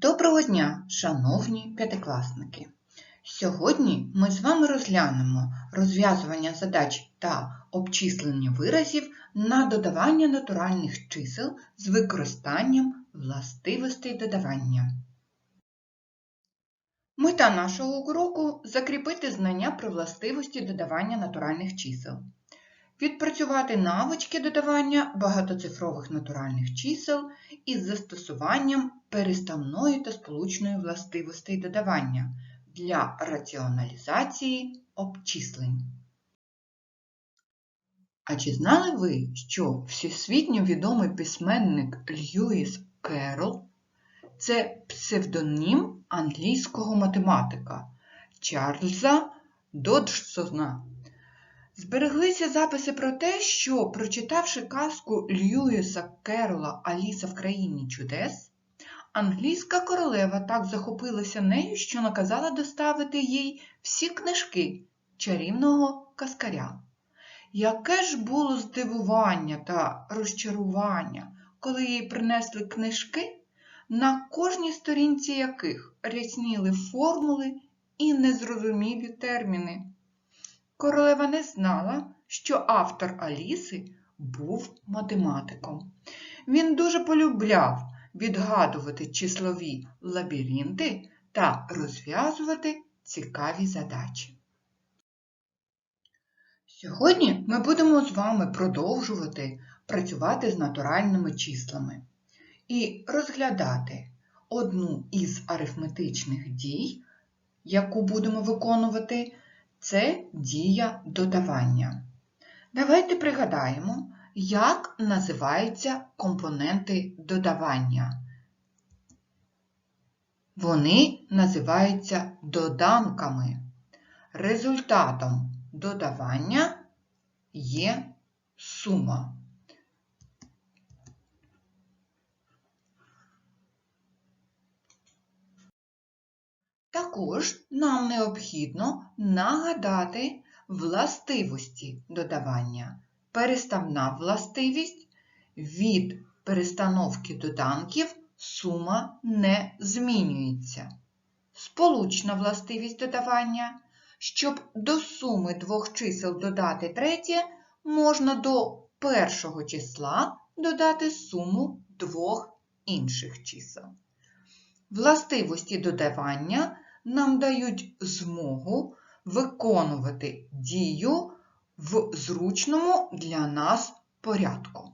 Доброго дня, шановні п'ятикласники! Сьогодні ми з вами розглянемо розв'язування задач та обчислення виразів на додавання натуральних чисел з використанням властивостей додавання. Мета нашого уроку – закріпити знання про властивості додавання натуральних чисел. Відпрацювати навички додавання багатоцифрових натуральних чисел із застосуванням переставної та сполучної властивостей додавання для раціоналізації обчислень. А чи знали ви, що всесвітньо відомий письменник Льюіс Керрол – це псевдонім англійського математика Чарльза Доджсона? Збереглися записи про те, що, прочитавши казку Льюіса Керрола Аліса в країні чудес, англійська королева так захопилася нею, що наказала доставити їй всі книжки чарівного каскаря. Яке ж було здивування та розчарування, коли їй принесли книжки, на кожній сторінці яких рясніли формули і незрозумілі терміни. Королева не знала, що автор Аліси був математиком. Він дуже полюбляв відгадувати числові лабіринти та розв'язувати цікаві задачі. Сьогодні ми будемо з вами продовжувати працювати з натуральними числами і розглядати одну із арифметичних дій, яку будемо виконувати це дія додавання. Давайте пригадаємо, як називаються компоненти додавання. Вони називаються доданками. Результатом додавання є сума. Також нам необхідно нагадати властивості додавання. Переставна властивість від перестановки доданків сума не змінюється. Сполучна властивість додавання. Щоб до суми двох чисел додати третє, можна до першого числа додати суму двох інших чисел. Властивості додавання нам дають змогу виконувати дію в зручному для нас порядку.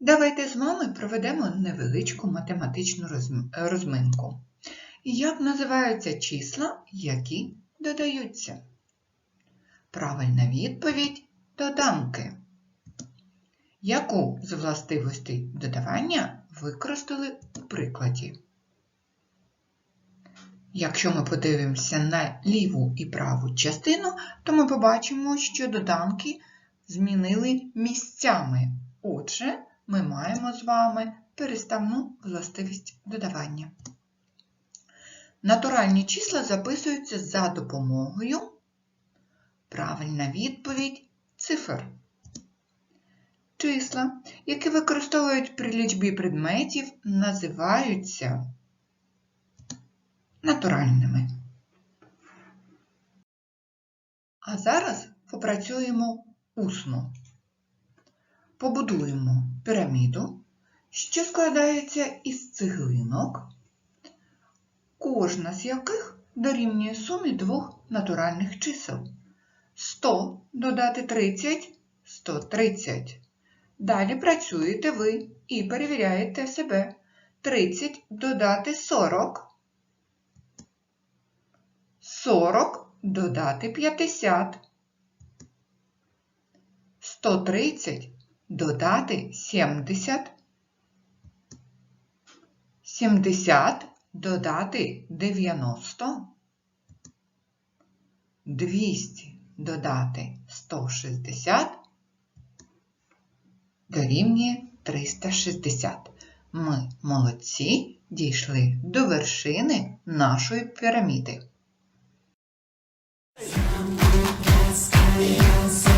Давайте з вами проведемо невеличку математичну розминку. Як називаються числа, які додаються? Правильна відповідь доданки. Яку з властивостей додавання використали у прикладі? Якщо ми подивимося на ліву і праву частину, то ми побачимо, що доданки змінили місцями. Отже, ми маємо з вами переставну властивість додавання. Натуральні числа записуються за допомогою. Правильна відповідь цифр. Числа, які використовують при лічбі предметів, називаються натуральними. А зараз попрацюємо усно. Побудуємо піраміду, що складається із цеглинок, кожна з яких дорівнює сумі двох натуральних чисел. 100 додати 30 130. Далі працюєте ви і перевіряєте себе. 30 додати 40. 40 додати 50. 130 додати 70. 70 додати 90. 200 додати 160 дорівнює 360. Ми молодці дійшли до вершини нашої піраміди. Yes, yes, yes.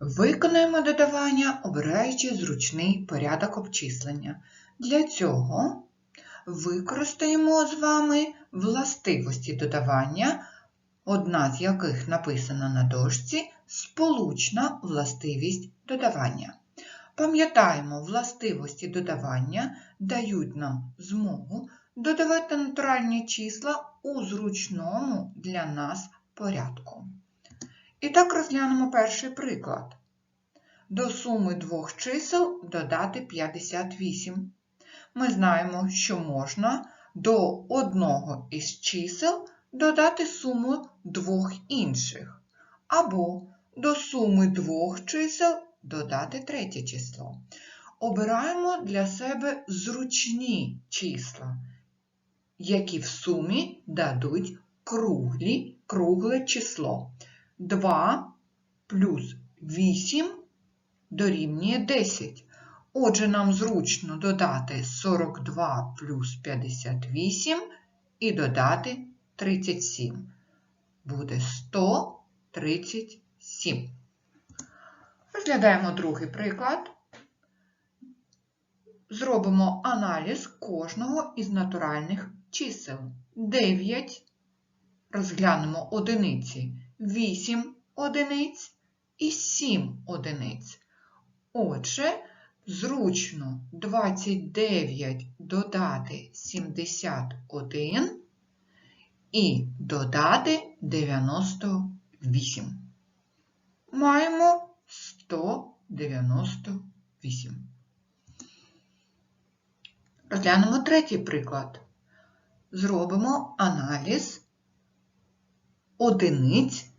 Виконуємо додавання, обираючи зручний порядок обчислення. Для цього використаємо з вами властивості додавання, одна з яких написана на дошці сполучна властивість додавання. Пам'ятаємо, властивості додавання дають нам змогу додавати натуральні числа у зручному для нас порядку. І так розглянемо перший приклад. До суми двох чисел додати 58. Ми знаємо, що можна до одного із чисел додати суму двох інших, або до суми двох чисел додати третє число. Обираємо для себе зручні числа, які в сумі дадуть круглі, кругле число. 2 плюс 8 дорівнює 10. Отже, нам зручно додати 42 плюс 58 і додати 37. Буде 137. Розглядаємо другий приклад. Зробимо аналіз кожного із натуральних чисел. 9. Розглянемо одиниці. 8 одиниць і 7 одиниць. Отже, зручно 29 додати 71 і додати 98. Маємо 198. Розглянемо третій приклад. Зробимо аналіз одиниць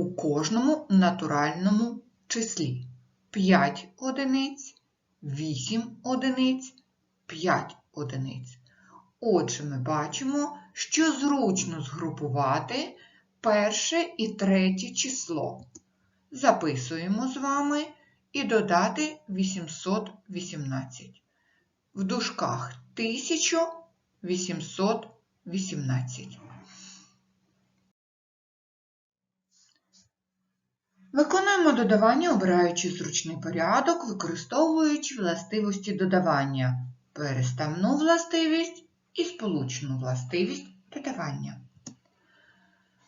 у кожному натуральному числі. 5 одиниць, 8 одиниць, 5 одиниць. Отже, ми бачимо, що зручно згрупувати перше і третє число. Записуємо з вами і додати 818. В дужках 1818. Виконуємо додавання, обираючи зручний порядок, використовуючи властивості додавання, переставну властивість і сполучну властивість додавання.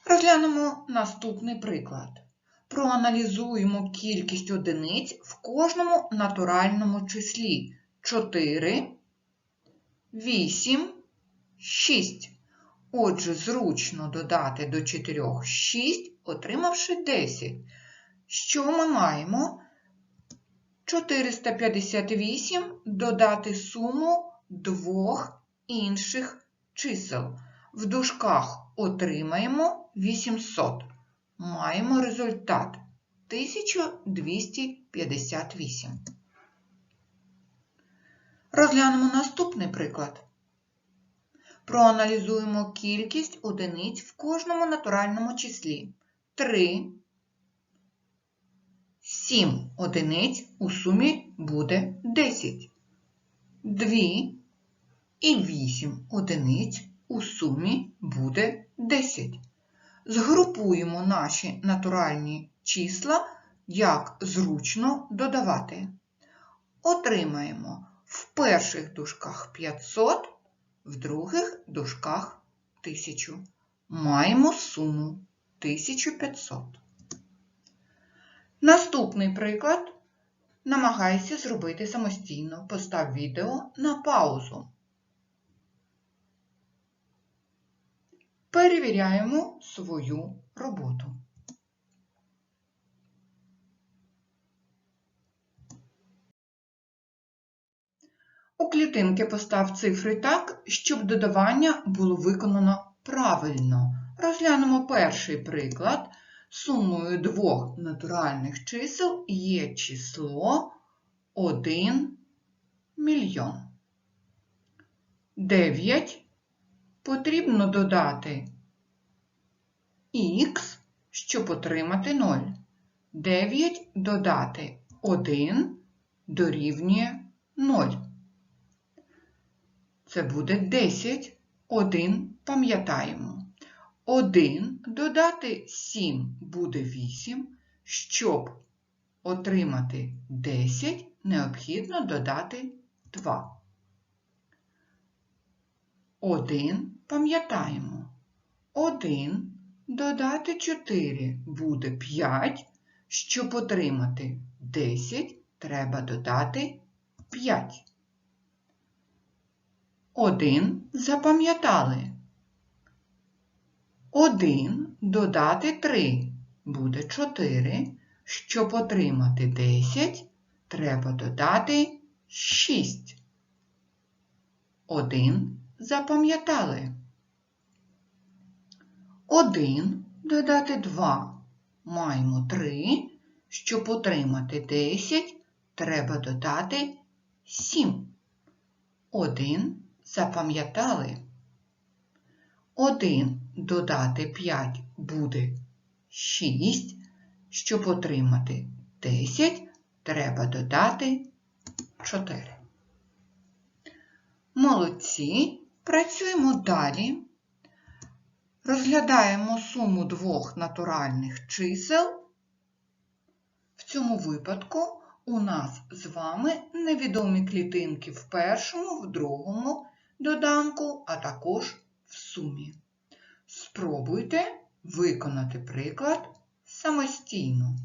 Розглянемо наступний приклад. Проаналізуємо кількість одиниць в кожному натуральному числі 4, 8, 6. Отже, зручно додати до 4 6, отримавши 10. Що ми маємо? 458 додати суму двох інших чисел. В дужках отримаємо 800. Маємо результат 1258. Розглянемо наступний приклад. Проаналізуємо кількість одиниць в кожному натуральному числі. 3, 7 одиниць у сумі буде 10. 2 і 8 одиниць у сумі буде 10. Згрупуємо наші натуральні числа, як зручно додавати. Отримаємо в перших дужках 500, в других дужках 1000. Маємо суму 1500. Наступний приклад намагайся зробити самостійно. Постав відео на паузу. Перевіряємо свою роботу. У клітинки постав цифри так, щоб додавання було виконано правильно. Розглянемо перший приклад. Сумою двох натуральних чисел є число 1 мільйон. 9 потрібно додати х, щоб отримати 0. 9 додати 1 дорівнює 0. Це буде 10. 1 пам'ятаємо. 1 додати 7 буде 8, щоб отримати 10, необхідно додати 2. 1 пам'ятаємо. 1 додати 4 буде 5. Щоб отримати 10, треба додати 5. 1 запам'ятали. 1 додати 3 буде 4. Щоб отримати 10, треба додати 6. 1 запам'ятали. 1 додати 2 маємо 3. Щоб отримати 10, треба додати 7. 1 запам'ятали. 1 додати 5 буде 6. Щоб отримати 10, треба додати 4. Молодці. Працюємо далі. Розглядаємо суму двох натуральних чисел. В цьому випадку у нас з вами невідомі клітинки в першому, в другому доданку, а також в сумі. Спробуйте виконати приклад самостійно.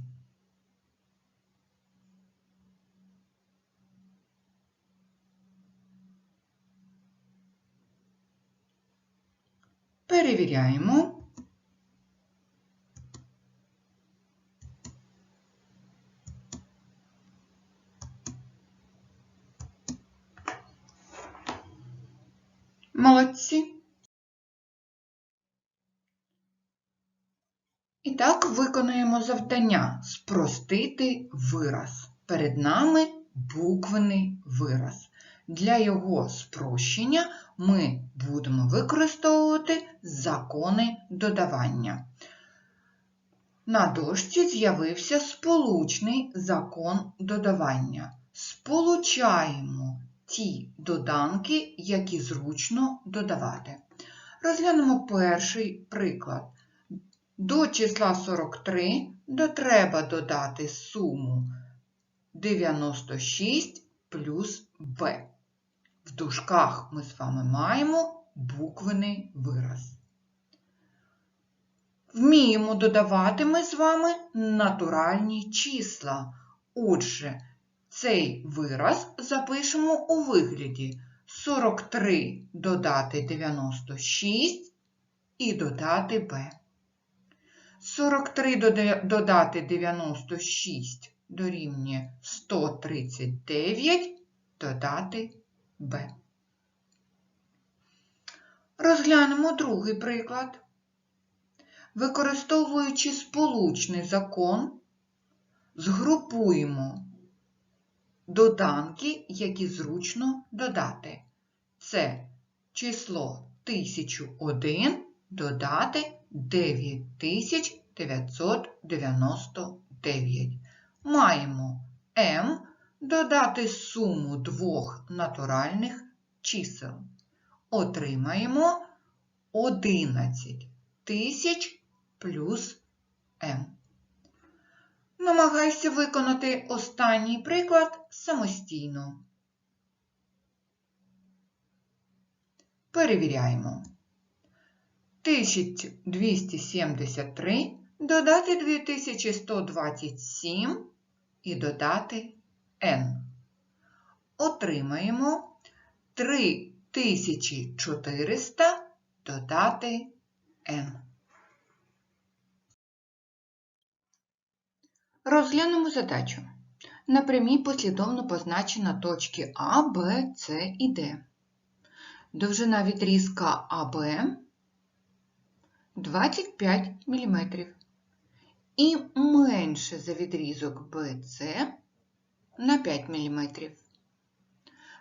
Перевіряємо. Молодці. І так виконуємо завдання спростити вираз. Перед нами буквений вираз. Для його спрощення ми будемо використовувати закони додавання. На дошці з'явився сполучний закон додавання. Сполучаємо ті доданки, які зручно додавати. Розглянемо перший приклад. До числа 43 до треба додати суму 96 плюс b. В дужках ми з вами маємо буквений вираз. Вміємо додавати ми з вами натуральні числа. Отже, цей вираз запишемо у вигляді 43 додати 96 і додати b. 43 додати 96 дорівнює 139 додати b. Розглянемо другий приклад. Використовуючи сполучний закон, згрупуємо доданки, які зручно додати. Це число 1001 додати 9999. Маємо m додати суму двох натуральних чисел. Отримаємо 11 тисяч плюс m. Намагайся виконати останній приклад самостійно. Перевіряємо. 1273 додати 2127 і додати n. Отримаємо 3400 додати n. Розглянемо задачу. На прямій послідовно позначена точки А, Б, С і Д. Довжина відрізка АБ 25 мм. І менше за відрізок BC на 5 мм.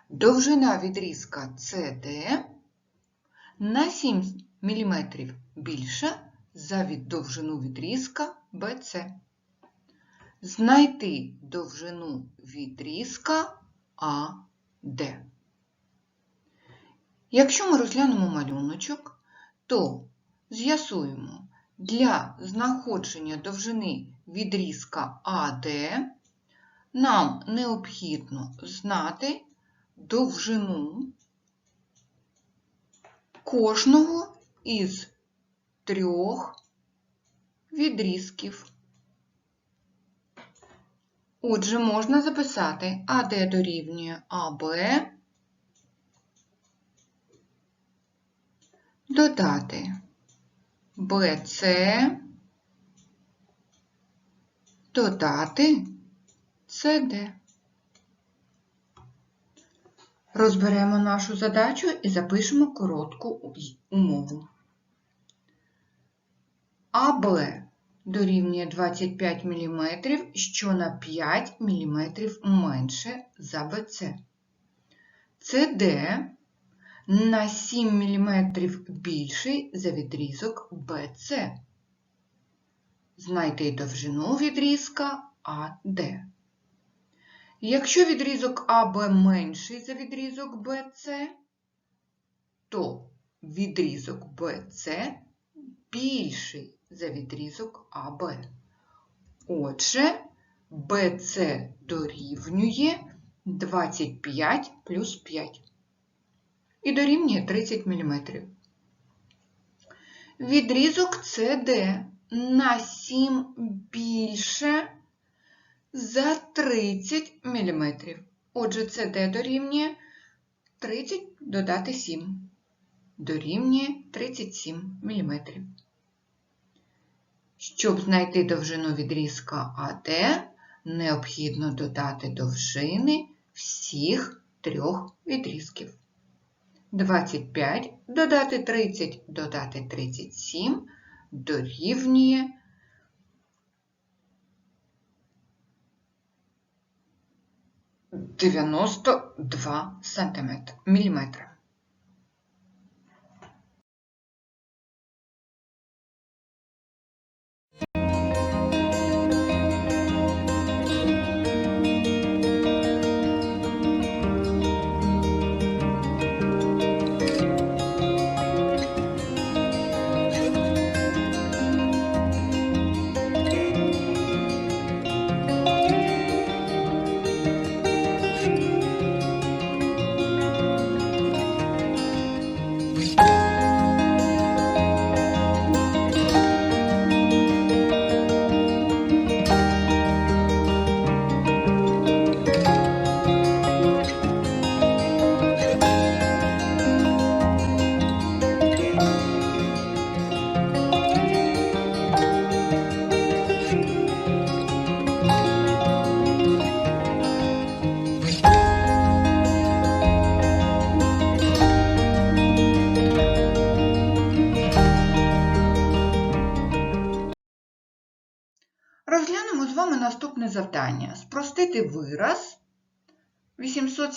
Довжина відрізка CD на 7 мм більша за довжину відрізка BC. Знайти довжину відрізка АД. Якщо ми розглянемо малюночок, то з'ясуємо, для знаходження довжини відрізка АД нам необхідно знати довжину кожного із трьох відрізків. Отже, можна записати АД дорівнює АБ, додати БЦ, додати СД. Розберемо нашу задачу і запишемо коротку умову. АБ дорівнює 25 мм, що на 5 мм менше за БЦ. СД на 7 мм більший за відрізок БЦ. Знайти довжину відрізка АД. Якщо відрізок АБ менший за відрізок БЦ, то відрізок БЦ більший за відрізок АБ. Отже, БЦ дорівнює 25 плюс 5 і дорівнює 30 мм. Відрізок СД на 7 більше за 30 мм. Отже, СД дорівнює 30 додати 7. Дорівнює 37 мм. Щоб знайти довжину відрізка АД, необхідно додати довжини всіх трьох відрізків. 25 додати 30 додати 37 дорівнює 92 см, міліметри.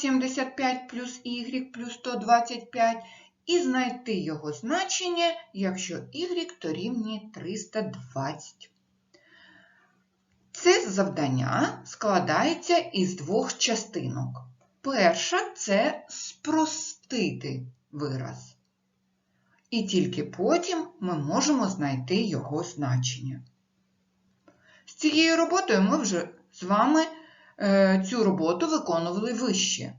875 плюс y плюс 125 і знайти його значення, якщо y дорівнює 320. Це завдання складається із двох частинок. Перша це спростити вираз. І тільки потім ми можемо знайти його значення. З цією роботою ми вже з вами цю роботу виконували вище.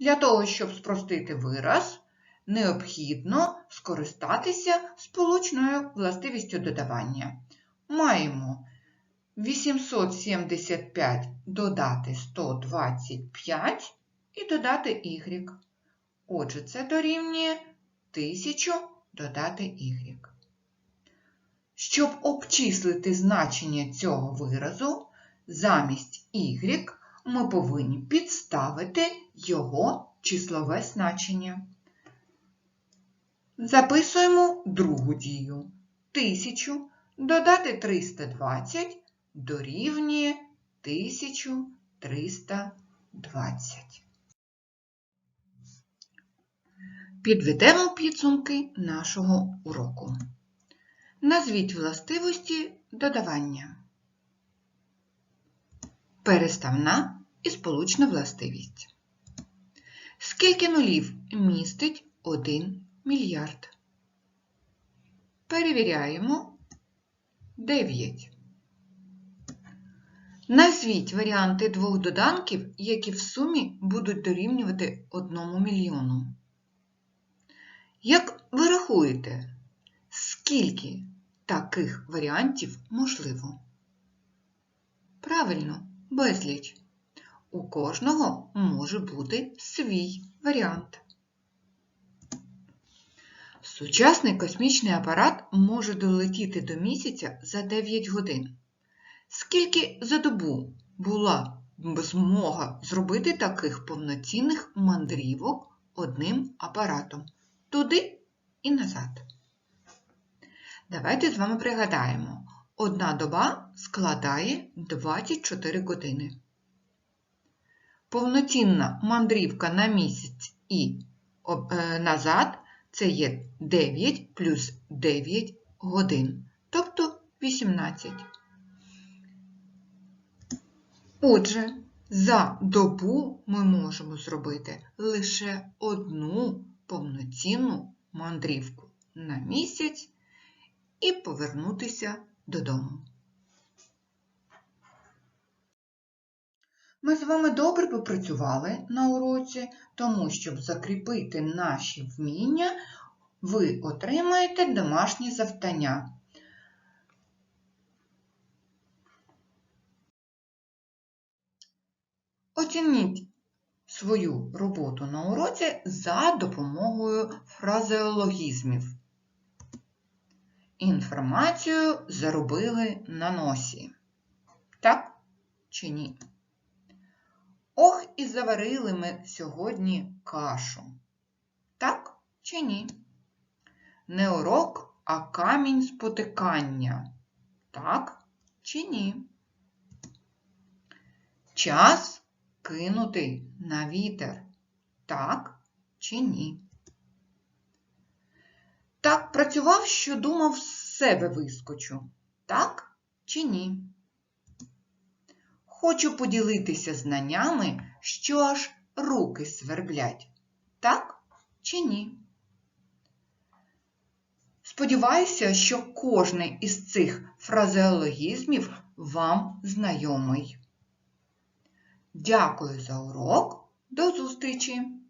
Для того, щоб спростити вираз, необхідно скористатися сполучною властивістю додавання. Маємо 875 додати 125 і додати y. Отже, це дорівнює 1000 додати y. Щоб обчислити значення цього виразу, замість y ми повинні підставити його числове значення. Записуємо другу дію. 1000 додати 320 дорівнює 1320. Підведемо підсумки нашого уроку. Назвіть властивості додавання. Переставна і сполучна властивість. Скільки нулів містить 1 мільярд? Перевіряємо 9. Назвіть варіанти двох доданків, які в сумі будуть дорівнювати 1 мільйону. Як ви рахуєте, скільки таких варіантів можливо? Правильно, безліч. У кожного може бути свій варіант. Сучасний космічний апарат може долетіти до місяця за 9 годин. Скільки за добу була змога зробити таких повноцінних мандрівок одним апаратом туди і назад? Давайте з вами пригадаємо, одна доба складає 24 години. Повноцінна мандрівка на місяць і е, назад це є 9 плюс 9 годин, тобто 18. Отже, за добу ми можемо зробити лише одну повноцінну мандрівку на місяць і повернутися додому. Ми з вами добре попрацювали на уроці, тому щоб закріпити наші вміння, ви отримаєте домашні завдання. Оцініть свою роботу на уроці за допомогою фразеологізмів. Інформацію заробили на носі. Так чи ні? Ох, і заварили ми сьогодні кашу. Так чи ні? Не урок, а камінь спотикання. Так чи ні? Час кинутий на вітер. Так чи ні? Так працював, що думав з себе вискочу. Так чи ні? Хочу поділитися знаннями, що аж руки сверблять. Так чи ні? Сподіваюся, що кожний із цих фразеологізмів вам знайомий. Дякую за урок. До зустрічі!